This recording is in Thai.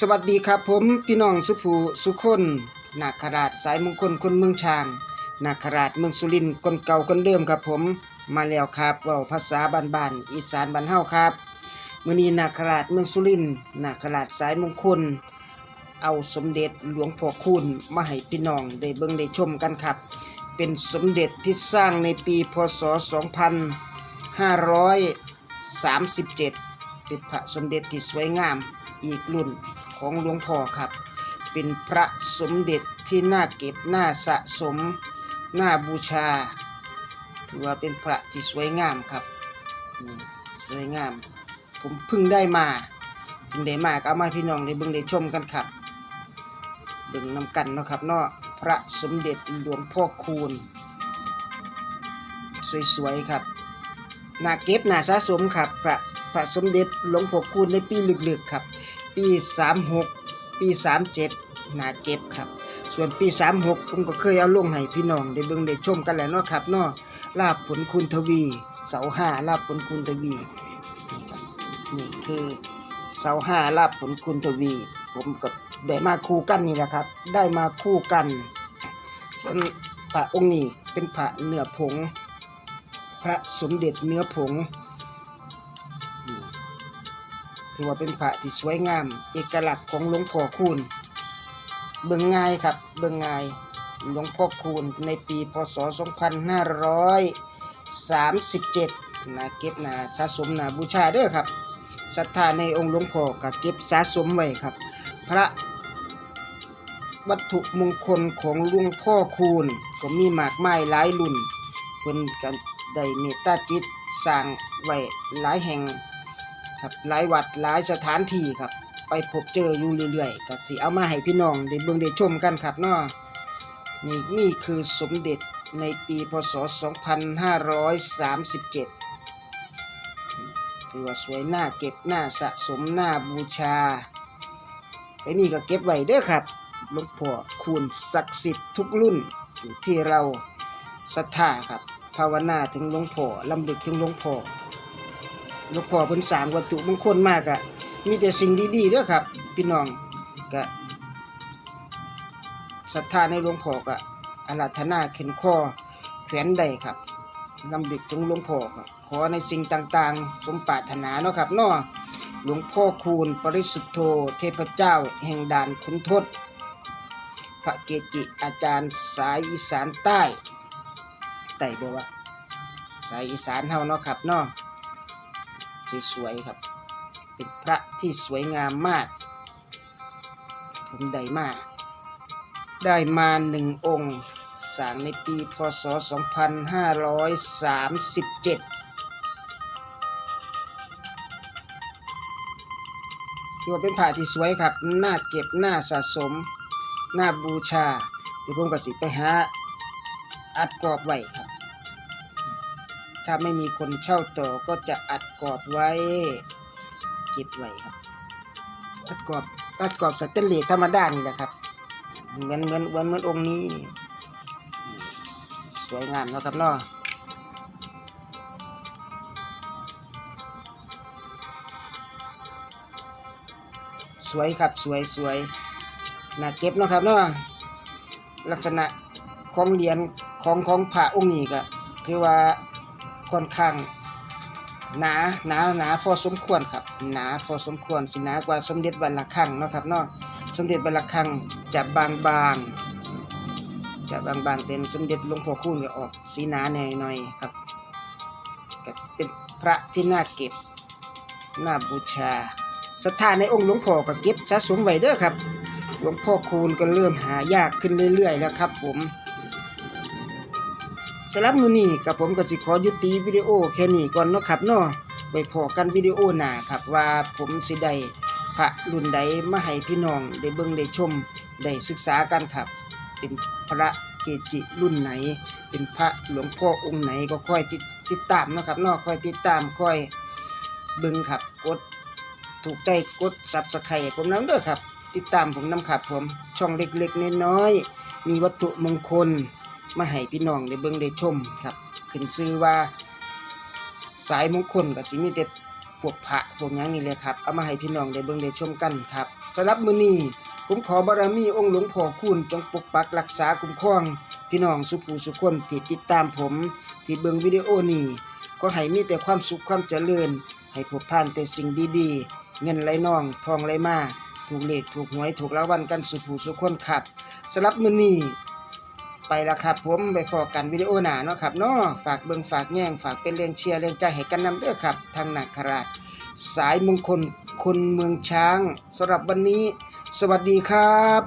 สวัสดีครับผมพี่น้องสุภูสุคนนาคราชสายมงคลคนเมืองชางนาคราชเมืองสุรินทร์คนเก่าคนเดิมครับผมมาแล้วครับว้าภาษาบ้านๆอีสานบ้านเฮาครับมื้อนี้นาคราชเมืองสุรินทร์นาคราชสายมงคล เอาสมเด็จหลวงพ่อคูณมาให้พี่น้องได้เบิ่งได้ชมกันครับ เป็นสมเด็จที่สร้างในปีพศ 2537 เป็นพระสมเด็จที่สวยงามอีกรุ่นของหลวงพ่อครับ เป็นพระสมเด็จที่น่าเก็บน่าสะสมน่าบูชาถือว่าเป็นพระที่สวยงามครับสวยงาม ผมเพิ่งได้มาเพิ่งได้มาก็เอามาพี่น้องได้เบิ่งได้ชมกันครับเบิ่งนำกันเนาะครับเนาะพระสมเด็จหลวงพ่อคูณสวยๆครับน่าเก็บน่าสะสมครับพระ พระสมเด็จหลวงพ่อคูณในปีลึกๆครับ ปี 36 ปี 37นาเก็บครับ ส่วนปี 36 ผมก็เคยเอาลงให้พี่น้องได้เบิ่งได้ชมกันแล้วเนาะครับเนาะลาบผลคุณทวี เสาห้าลาบผลคุณทวี นี่คือเสาห้าลาบผลคุณทวี ผมกับได้มาคู่กันนี่แหละครับ ได้มาคู่กันส่วนพระองค์นี้เป็นพระเนื้อผง พระสมเด็จเนื้อผง ถือว่าเป็นพระที่สวยงาม เอกลักษณ์ของหลวงพ่อคูณเบิ่งง่ายครับเบิ่งง่ายหลวงพ่อคูณในปีพศ 2537นะเก็บนาสะสมนาบูชาเด้อครับศรัทธาในองค์หลวงพ่อก็เก็บสะสมไว้ครับ พระวัตถุมงคลของหลวงพ่อคูณก็มีมากมายหลายรุ่นเพิ่นกันได้เมตตาจิตสร้างไว้หลายแห่ง ครับหลายวัดหลายสถานที่ครับ ไปพบเจออยู่เรื่อยๆก็สิเอามาให้พี่น้องได้เบิ่งได้ชมกันครับเนาะนี่นี่คือสมเด็จในปีพศ 2537ถือว่าสวยหน้าเก็บหน้าสะสมหน้าบูชาไอ้นี่ก็เก็บไว้เด้อครับหลวงพ่อคูณศักดิ์สิทธิ์ทุกรุ่นอยู่ที่เราศรัทธาครับ ภาวนาถึงหลวงพ่อลำลึกถึงหลวงพ่อ หลวงพ่อเพิ่นสร้างวัตถุมงคลมากอะมีแต่สิ่งดีๆเด้อครับ พี่น้องก็ศรัทธาในหลวงพ่อก็อาราธนาเข็นคอแขวนได้ครับลำลึกถึงหลวงพ่อก็ขอในสิ่งต่างๆ สมปรารถนาเนาะครับเนาะหลวงพ่อคูณปริสุทธโธเทพเจ้า แห่งด่านขุนทดพระเกจิอาจารย์สายอีสานใต้ไต่บ่ว่าสายอีสานเฮาเนาะครับเนาะ สวยๆครับ เป็นพระที่สวยงามมาก ผมได้มา ได้มาหนึ่งองค์สร้างในปีพศ 2537ถือว่าเป็นผ้าที่สวยครับ น่าเก็บ น่าสะสม น่าบูชาเดี๋ยวผมก็สิไปหาอัดกรอบไว้ครับ ถ้าไม่มีคนเช่าต่อก็จะอัดกรอบไว้ เก็บไว้ครับ อัดกรอบอัดกรอบสแตนเลสธรรมดานี่แหละครับ เหมือนเหมือนเหมือนเหมือนองค์นี้ สวยงามนะครับเนาะสวยครับสวยสวยน่าเก็บนะครับเนาะลักษณะของเหรียญของของพระองค์นี้ก็คือว่า ค่อนข้างหนาหนาหนาพอสมควรครับหนาพอสมควรสิหนากว่าสมเด็จวัดละคังเนาะครับเนาะสมเด็จวัดละคังจะบางบางๆจะบางบางๆเป็นสมเด็จหลวงพ่อคูณก็ออกสีหนาหน่อยหน่อยๆครับก็เป็นพระที่น่าเก็บน่าบูชาศรัทธาในองค์หลวงพ่อก็เก็บสะสมไว้เด้อครับ หลวงพ่อคูณก็เริ่มหายากขึ้นเรื่อยๆแล้วครับผม สำหรับมื้อนี้กับผมก็สิขอยุติวิดีโอแค่นี้ก่อนเนาะครับเนาะไว้พอกันวิดีโอหน้าครับว่าผมสิได้พระรุ่นใดมาให้พี่น้องได้เบิ่งได้ชมได้ศึกษากันครับ เป็นพระเกจิรุ่นไหน เป็นพระหลวงพ่อองค์ไหนก็ค่อยติดติดตามนะครับเนาะค่อยติดตามค่อยเบิ่งครับกดถูกใจกด Subscribe ผมน้ำเด้อครับ ติดตามผมน้ำครับผมช่องเล็กๆน้อยๆมีวัตถุมงคล มาให้พี่น้องได้เบิ่งได้ชมครับขึ้นชื่อว่า สายมงคลกับสิมีแต่พวกพระพวกหยังนี่เลยครับ เอามาให้พี่น้องได้เบิ่งได้ชมกันครับสำหรับมื้อนี้ผมขอบารมีองค์หลวงพ่อคูณจงปกปักรักษาคุ้มครอง พี่น้องสุภูสุคนที่ติดตามผม ที่เบิ่งวิดีโอนี้ก็ให้มีแต่ความสุขความเจริญ ให้พบผ่านแต่สิ่งดีๆ เงินไหลน่องทองไหลมาถูกเลขถูกหวยถูกรางวัลกันสุภูสุคนครับสำหรับมื้อนี้ ไปแล้วครับ ผมไปพอกันวิดีโอหนาเนาะครับเนาะฝากเบิ่งฝากแย่งฝากเป็นเรียงเชียร์เรียงใจให้กันนำเด้อครับ ทางนาคราช สายมงคลคนเมืองช้างสำหรับวันนี้ สวัสดีครับ